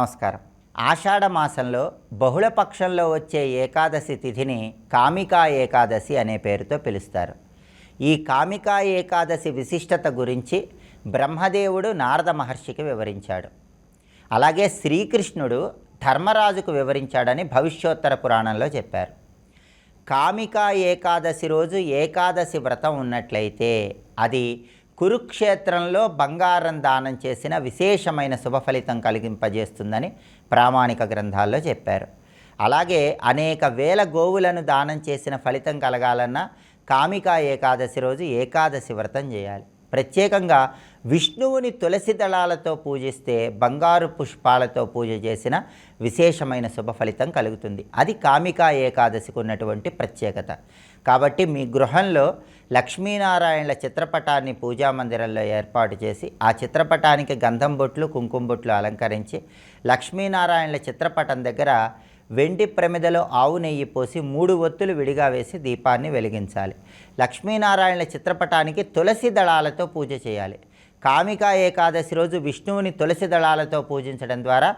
నమస్కారం. ఆషాఢ మాసంలో బహుళపక్షంలో వచ్చే ఏకాదశి తిథిని కామికా ఏకాదశి అనే పేరుతో పిలుస్తారు. ఈ కామికా ఏకాదశి విశిష్టత గురించి బ్రహ్మదేవుడు నారద మహర్షికి వివరించాడు. అలాగే శ్రీకృష్ణుడు ధర్మరాజుకు వివరించాడని భవిష్యోత్తర పురాణంలో చెప్పారు. కామికా ఏకాదశి రోజు ఏకాదశి వ్రతం ఉన్నట్లయితే అది కురుక్షేత్రంలో బంగారం దానం చేసిన విశేషమైన శుభ ఫలితం కలిగింపజేస్తుందని ప్రామాణిక గ్రంథాల్లో చెప్పారు. అలాగే అనేక వేల గోవులను దానం చేసిన ఫలితం కలగాలన్నా కామికా ఏకాదశి రోజు ఏకాదశి వ్రతం చేయాలి. ప్రత్యేకంగా విష్ణువుని తులసి దళాలతో పూజిస్తే బంగారు పుష్పాలతో పూజ చేసిన విశేషమైన శుభ ఫలితం కలుగుతుంది. అది కామికా ఏకాదశికి ఉన్నటువంటి ప్రత్యేకత. కాబట్టి మీ గృహంలో లక్ష్మీనారాయణల చిత్రపటాన్ని పూజా మందిరంలో ఏర్పాటు చేసి ఆ చిత్రపటానికి గంధం బొట్లు కుంకుమ బొట్లు అలంకరించి లక్ష్మీనారాయణల చిత్రపటం దగ్గర వెండి ప్రమిదలో ఆవు నెయ్యి పోసి మూడు ఒత్తులు విడిగా వేసి దీపాన్ని వెలిగించాలి. లక్ష్మీనారాయణల చిత్రపటానికి తులసి దళాలతో పూజ చేయాలి. కామిక ఏకాదశి రోజు విష్ణువుని తులసి దళాలతో పూజించడం ద్వారా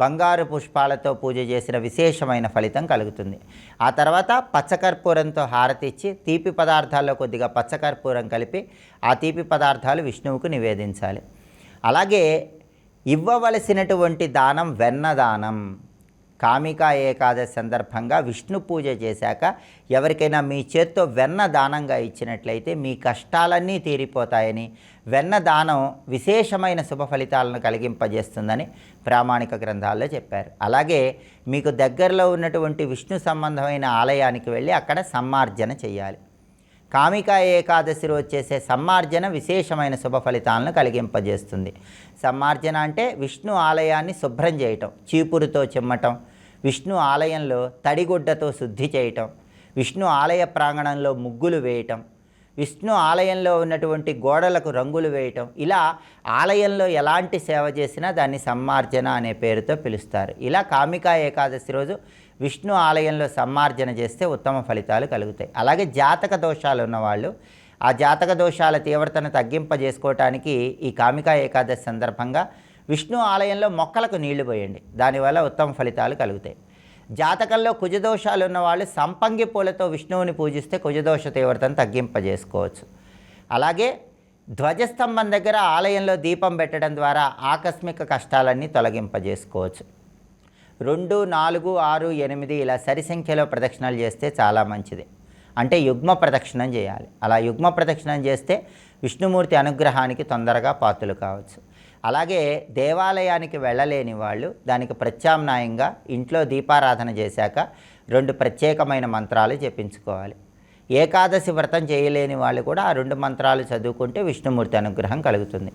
బంగారు పుష్పాలతో పూజ చేసిన విశేషమైన ఫలితం కలుగుతుంది. ఆ తర్వాత పచ్చకర్పూరంతో హారతిచ్చి తీపి పదార్థాల్లో కొద్దిగా పచ్చకర్పూరం కలిపి ఆ తీపి పదార్థాలు విష్ణువుకు నివేదించాలి. అలాగే ఇవ్వవలసినటువంటి దానం వెన్న దానం కామికా ఏకాదశి సందర్భంగా విష్ణు పూజ చేశాక ఎవరికైనా మీ చేత్తో వెన్న దానంగా ఇచ్చినట్లయితే మీ కష్టాలన్నీ తీరిపోతాయని. వెన్న దానం విశేషమైన శుభ ఫలితాలను కలిగింపజేస్తుందని ప్రామాణిక గ్రంథాల్లో చెప్పారు. అలాగే మీకు దగ్గరలో ఉన్నటువంటి విష్ణు సంబంధమైన ఆలయానికి వెళ్ళి అక్కడ సమ్మార్జన చేయాలి. కామిక ఏకాదశి రోజు చేసే సమ్మార్జన విశేషమైన శుభ ఫలితాలను కలిగింపజేస్తుంది. సమ్మార్జన అంటే విష్ణు ఆలయాన్ని శుభ్రం చేయటం చీపురుతో చిమ్మటం విష్ణు ఆలయంలో తడిగుడ్డతో శుద్ధి చేయటం విష్ణు ఆలయ ప్రాంగణంలో ముగ్గులు వేయటం విష్ణు ఆలయంలో ఉన్నటువంటి గోడలకు రంగులు వేయటం. ఇలా ఆలయంలో ఎలాంటి సేవ చేసినా దాన్ని సమ్మార్జన అనే పేరుతో పిలుస్తారు. ఇలా కామికా ఏకాదశి రోజు విష్ణు ఆలయంలో సమ్మార్జన చేస్తే ఉత్తమ ఫలితాలు కలుగుతాయి. అలాగే జాతక దోషాలు ఉన్నవాళ్ళు ఆ జాతక దోషాల తీవ్రతను తగ్గింపజేసుకోవటానికి ఈ కామికా ఏకాదశి సందర్భంగా విష్ణు ఆలయంలో మొక్కలకు నీళ్ళు పోయండి. దానివల్ల ఉత్తమ ఫలితాలు కలుగుతాయి. జాతకంలో కుజదోషాలు ఉన్నవాళ్ళు సంపంగి పూలతో విష్ణువుని పూజిస్తే కుజదోష తీవ్రతను తగ్గింపజేసుకోవచ్చు. అలాగే ధ్వజస్తంభం దగ్గర ఆలయంలో దీపం పెట్టడం ద్వారా ఆకస్మిక కష్టాలన్నీ తొలగింపజేసుకోవచ్చు. రెండు నాలుగు ఆరు ఎనిమిది ఇలా సరి సంఖ్యలో ప్రదక్షిణలు చేస్తే చాలా మంచిది. అంటే యుగ్మ ప్రదక్షిణం చేయాలి. అలా యుగ్మ ప్రదక్షిణం చేస్తే విష్ణుమూర్తి అనుగ్రహానికి తొందరగా పాత్రలు కావచ్చు. అలాగే దేవాలయానికి వెళ్ళలేని వాళ్ళు దానికి ప్రత్యామ్నాయంగా ఇంట్లో దీపారాధన చేశాక రెండు ప్రత్యేకమైన మంత్రాలు జపించుకోవాలి. ఏకాదశి వ్రతం చేయలేని వాళ్ళు కూడా ఆ రెండు మంత్రాలు చదువుకుంటే విష్ణుమూర్తి అనుగ్రహం కలుగుతుంది.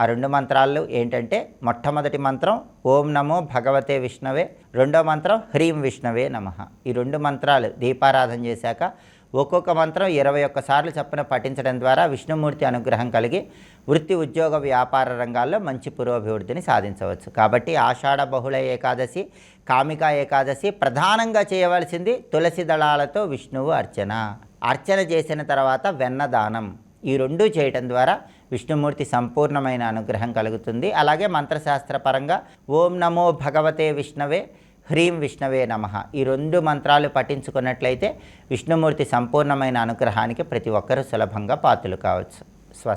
ఆ రెండు మంత్రాలు ఏంటంటే మొట్టమొదటి మంత్రం ఓం నమో భగవతే విష్ణవే రెండో మంత్రం హ్రీం విష్ణవే నమ. ఈ రెండు మంత్రాలు దీపారాధన చేశాక ఒక్కొక్క మంత్రం ఇరవై ఒక్కసార్లు చప్పున పఠించడం ద్వారా విష్ణుమూర్తి అనుగ్రహం కలిగి వృత్తి ఉద్యోగ వ్యాపార రంగాల్లో మంచి పురోభివృద్ధిని సాధించవచ్చు. కాబట్టి ఆషాఢ బహుళ ఏకాదశి కామిక ఏకాదశి ప్రధానంగా చేయవలసింది తులసి దళాలతో విష్ణువు అర్చన. అర్చన చేసిన తర్వాత వెన్నదానం ఈ రెండు చేయటం ద్వారా విష్ణుమూర్తి సంపూర్ణమైన అనుగ్రహం కలుగుతుంది. అలాగే మంత్రశాస్త్రపరంగా ఓం నమో భగవతే విష్ణవే హ్రీం విష్ణవే నమ. ఈ రెండు మంత్రాలు పఠించుకున్నట్లయితే విష్ణుమూర్తి సంపూర్ణమైన అనుగ్రహానికి ప్రతి ఒక్కరూ సులభంగా పాత్రలు కావచ్చు. స్వస్తి.